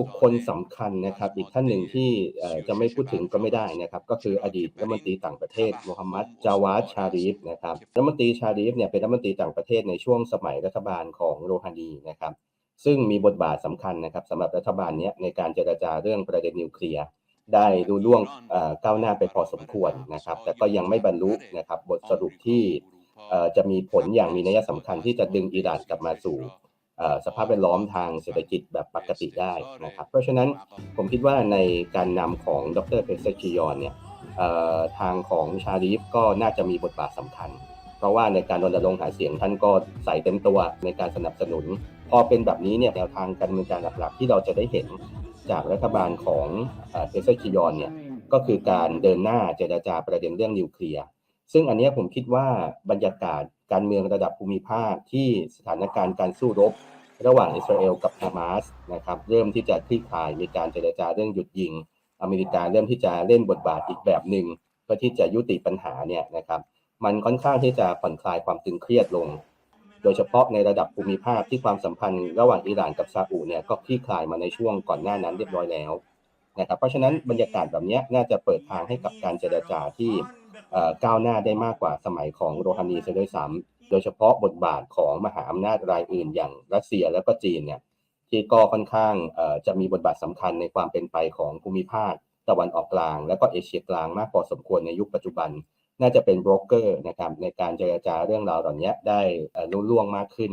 บุคคลสำคัญนะครับ อีกท่านหนึ่งที่จะไม่พูดถึงก็ไม่ได้นะครับ ก็คืออดีตรัฐมนตรีต่างประเทศโมฮัมหมัดจาวาชารีฟนะครับรัฐมนตรีชารีฟเนี่ยเป็นรัฐมนตรีต่างประเทศในช่วงสมัยรัฐบาลของโรฮานีนะครับ ซึ่งมีบทบาทสำคัญนะครับสำหรับรัฐบาลเนี้ยในการเจรจาเรื่องประเด็นนิวเคลียร์ได้รู้ล่วงก้าวหน้าไปพอสมควรนะครับ แต่ก็ยังไม่บรรลุนะครับบทสรุปที่จะมีผลอย่างมีนัยสำคัญที่จะดึงอิหร่านกลับมาสู่ สภาพแวดล้อมทางเศรษฐกิจแบบปกติได้นะครับเพราะฉะนั้นผมคิดว่าในการนำของดรเพเซชิยอนเนี่ยทางของชาลีฟก็น่าจะมีบทบาทสำคัญ เพราะว่าในการรณรงค์หาเสียงท่านก็ใส่เต็มตัวในการสนับสนุน พอเป็นแบบนี้เนี่ยแนวทางการดำเนินการหลักๆ ที่เราจะได้เห็นจากรัฐบาลของเทเซคิยอนเนี่ยก็คือการเดินหน้าเจรจาประเด็นเรื่องนิวเคลียร์ ซึ่งอันนี้ผมคิดว่าบรรยากาศการเมืองระดับภูมิภาคที่สถานการณ์การสู้รบ ระหว่างอิสราเอลกับฮามาสนะครับเริ่มที่จะคลี่คลายมีการเจรจาเรื่องหยุดยิง อเมริกาเริ่มที่จะเล่นบทบาทอีกแบบหนึ่งเพื่อที่จะยุติปัญหาเนี่ยนะครับมันค่อนข้างที่จะผ่อนคลายความตึงเครียดลง โดยเฉพาะในระดับภูมิภาคที่ความสัมพันธ์ระหว่างอิหร่านกับซาอุเนี่ยก็คลี่คลายมาในช่วงก่อนหน้านั้นเรียบร้อยแล้วนะครับเพราะฉะนั้นบรรยากาศแบบนี้น่าจะเปิดทางให้กับการเจรจาที่ ก้าวหน้าได้มากกว่าสมัยของโรฮานีเสียด้วยซ้ำโดยเฉพาะบทบาทของมหาอำนาจรายอื่น อย่างรัสเซียแล้วก็จีนเนี่ยที่ก็ค่อนข้างจะมีบทบาทสำคัญในความเป็นไปของภูมิภาคตะวันออกกลาง และก็เอเชียกลางมากพอสมควรในยุคปัจจุบัน น่าจะเป็นโบรกเกอร์นะครับในการเจรจาเรื่องราวเหล่านี้ได้เอ่อรุ่ล่วงมากขึ้น